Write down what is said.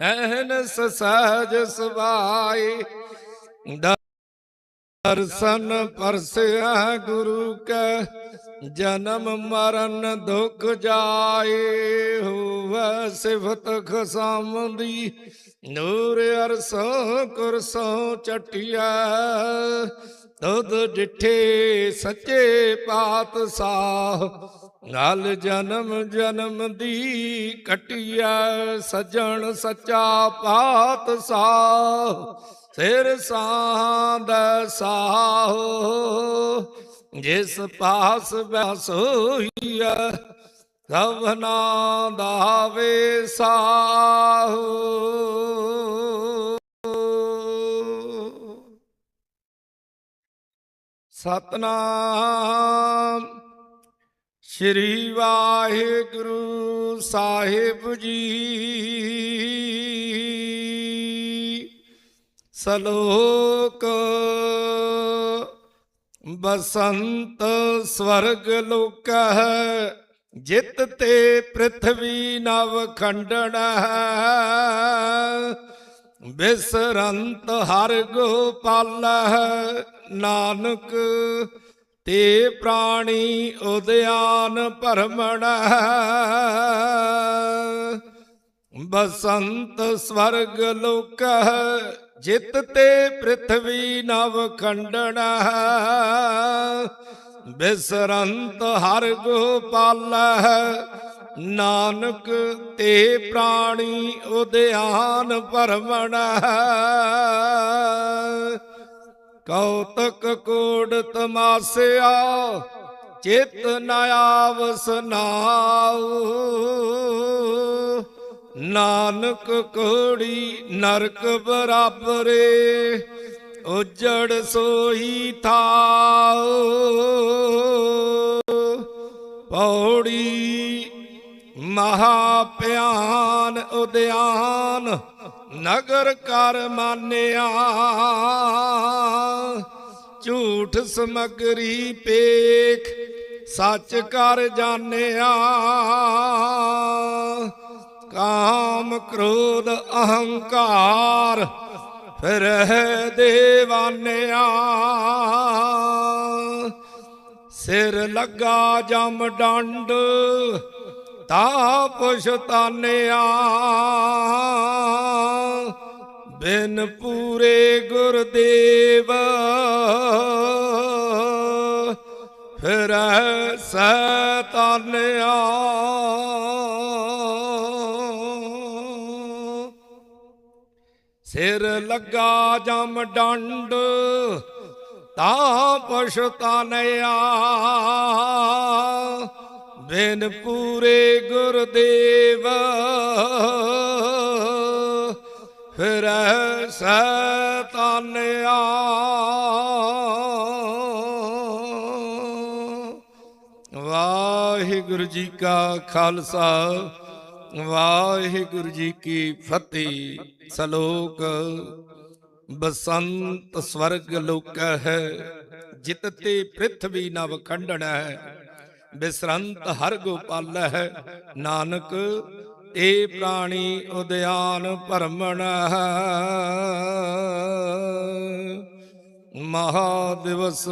Ann's ਸਹਜ ਸੁਭਾਈ ਦਰਸ਼ਨ ਪਰਸਿਆ ਗੁਰੂ ਕੈ ਜਨਮ ਮਰਨ ਦੁਖ ਜਾਏ, ਹੋਵੇ ਸਿਫਤ ਖਸਮ ਦੀ ਨੂਰ ਅਰਸੋਂ ਕੁਰਸੋਂ ਚਟਿਆ ਤੁਧ ਡਿਠੇ ਸੱਚੇ ਪਾਤਸ਼ਾਹ। ਨਾਲ ਜਨਮ ਜਨਮ ਦੀ ਕਟਿਆ ਸਜਣ ਸੱਚਾ ਪਾਤਸ਼ਾਹ। ਸਿਰ ਸਾਂਦ ਸਾਹੋ ਜਿਸ ਪਾਸ ਬਸ ਹੋਈਆ ਸਭਨਾ ਦਾਵੇ ਸਾਹੋ ਸਤਨਾਮ ਸ਼੍ਰੀ ਵਾਹਿਗੁਰੂ ਸਾਹਿਬ ਜੀ। ਸਲੋਕ ਬਸੰਤ ਸਵਰਗ ਲੋਕਹ ਜਿਤ ਤੇ ਪ੍ਰithvi ਨਵ ਖੰਡਣ ਬਿਸਰੰਤ ਹਰ ਗੋਪਾਲ ਨਾਨਕ ਤੇ ਪ੍ਰਾਣੀ ਉਦਿਆਨ ਭਰਮਣ ਬਸੰਤ ਸਵਰਗ ਲੋਕਹ ਜਿਤ ਤੇ ਪ੍ਰithvi ਨਵ ਖੰਡਣ ਬਿਸਰੰਤ ਹਰ ਗੋਪਾਲਹ ਨਾਨਕ ਤੇ ਪ੍ਰਾਣੀ ਉਦਿਆਨ ਭਰਮਣ ਕੌਤਕ ਕੋੜ ਤਮਾਸਿਆ, ਚਿਤ ਨ ਆਵਸ ਨਾਉ। ਨਾਨਕ ਕੋੜੀ ਨਰਕ ਬਰਾਬਰੇ, ਉਜੜ ਸੋਈ ਥਾਉ। ਪੌੜੀ ਮਹਾ ਪਿਆਨ ਉਦਿਆਨ, ਨਗਰ ਕਰ ਮਾਨਿਆ। ਝੂਠ ਸਮਗਰੀ ਪੇਖ, ਸੱਚ ਕਰ ਜਾਣਿਆ। ਕਾਮ ਕ੍ਰੋਧ ਅਹੰਕਾਰ ਫਿਰ ਦੇਵਾਨਿਆ। ਸਿਰ ਲੱਗਾ ਜਮ ਡੰਡ ਤਾ ਪੁਛਤਾਨਿਆ ਬਿਨ ਪੂਰੇ ਗੁਰਦੇਵ ਫਿਰ ਸਤਾਨਿਆ ਸਿਰ ਲੱਗਾ ਜਮ ਡੰਡ, ਤਾਂ ਪਛਤਾਨਿਆ ਬਿਨ ਪੂਰੇ ਗੁਰਦੇਵ, ਫਿਰ ਸਤਾਨਿਆ ਵਾਹਿਗੁਰੂ ਜੀ ਕਾ ਖਾਲਸਾ। ਵਾਹਿਗੁਰੂ ਜੀ ਕੀ ਫਤਿਹ। ਸਲੋਕ, ਬਸੰਤ ਸਵਰਗ ਲੋਕ ਹੈ, ਜਿਤ ਤੇ ਪ੍ਰithvi ਨਵ ਖੰਡਣ ਹੈ, ਬਿਸਰੰਤ ਹਰ ਗੋਪਾਲ ਹੈ, ਨਾਨਕ, ਏ ਪ੍ਰਾਣੀ ਉਦਿਆਨ ਭਰਮਣ ਮਹਾ ਦਿਵਸ